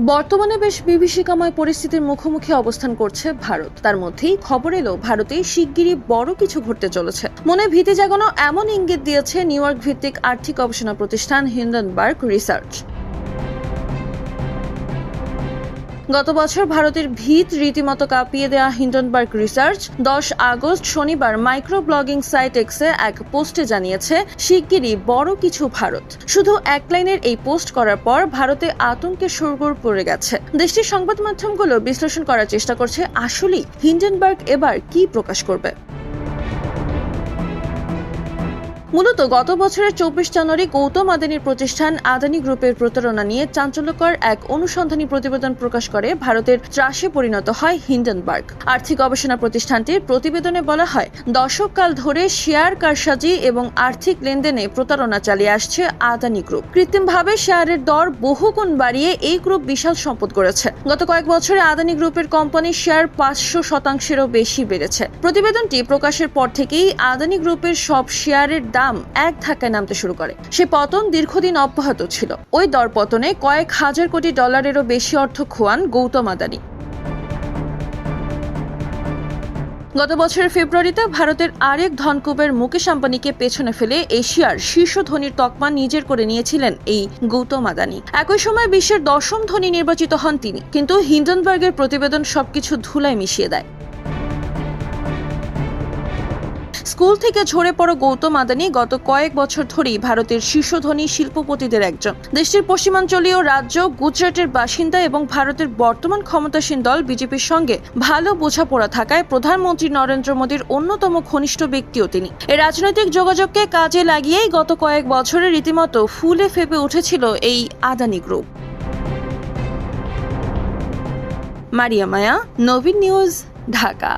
বর্তমানে বেশ বিভীষিকাময় পরিস্থিতির মুখোমুখি অবস্থান করছে ভারত। তার মধ্যেই খবর এলো, ভারতে শিগগিরই বড় কিছু ঘটতে চলেছে। মনে ভীতি জাগানো এমন ইঙ্গিত দিয়েছে নিউ ভিত্তিক আর্থিক গবেষণা প্রতিষ্ঠান হিন্দনবার্গ রিসার্চ। গত বছর ভারতের ভিত রীতিমতো কাঁপিয়ে দেয়া হিন্ডনবার্গ রিসার্চ, দশ আগস্ট শনিবার মাইক্রো ব্লগিং সাইট এক্সে এক পোস্টে জানিয়েছে, শিগগিরই বড় কিছু ভারত। শুধু এক লাইনের এই পোস্ট করার পর ভারতে আতঙ্কে সুরগুর পড়ে গেছে। দেশটির সংবাদ মাধ্যমগুলো বিশ্লেষণ করার চেষ্টা করছে, আসলেই হিন্ডেনবার্গ এবার কি প্রকাশ করবে? মূলত গত বছরের চব্বিশ জানুয়ারি গৌতম আদানির প্রতিষ্ঠান আদানি গ্রুপের প্রতারণা নিয়ে চাঞ্চল্যকর এক অনুসন্ধানী প্রতিবেদন প্রকাশ করে, ভারতের ত্রাসে পরিণত হয় হিন্ডেনবার্গ। আর্থিক গবেষণা প্রতিষ্ঠানটির প্রতিবেদনে বলা হয়, দশককাল ধরে শেয়ার কারসাজি এবং আর্থিক লেনদেনে প্রতারণা চালিয়ে আসছে আদানি গ্রুপ। কৃত্রিমভাবে শেয়ারের দর বহুগুণ বাড়িয়ে এই গ্রুপ বিশাল সম্পদ করেছে গত কয়েক বছরে আদানি গ্রুপের কোম্পানির শেয়ার পাঁচশো শতাংশেরও বেশি বেড়েছে। প্রতিবেদনটি প্রকাশের পর থেকেই আদানি গ্রুপের সব শেয়ারের দাম এক ধাক্কায় নামতে শুরু করে। সে পতন দীর্ঘদিন অব্যাহত ছিল। ওই দর পতনে কয়েক হাজার কোটি ডলারেরও বেশি অর্থ খোয়ান গৌতম আদানি। গত বছরের ফেব্রুয়ারিতে ভারতের আরেক ধনকুবের মুকেশ আম্বানিকে পেছনে ফেলে এশিয়ার শীর্ষ ধনীর তকমা নিজের করে নিয়েছিলেন এই গৌতম আদানি। একই সময় বিশ্বের দশম ধনী নির্বাচিত হন তিনি। কিন্তু হিন্ডেনবার্গের প্রতিবেদন সবকিছু ধুলায় মিশিয়ে দেয়। স্কুল থেকে ঝরে পড়া গৌতম আদানি গত কয়েক বছর ধরেই ভারতের শীর্ষ ধনী শিল্পপতিদের একজন। দেশটির পশ্চিমাঞ্চলীয় রাজ্য, গুজরাটের বাসিন্দা এবং ভারতের বর্তমান ক্ষমতাসীন দল বিজেপির সঙ্গে ভালো বোঝাপড়া থাকায় প্রধানমন্ত্রী নরেন্দ্র মোদীর অন্যতম ঘনিষ্ঠ ব্যক্তিও তিনি। এই রাজনৈতিক যোগাযোগকে কাজে লাগিয়েই গত কয়েক বছরে রীতিমতো ফুলে ফেপে উঠেছিল এই আদানি গ্রুপ। মারিয়া মায়া, নবীন নিউজ, ঢাকা।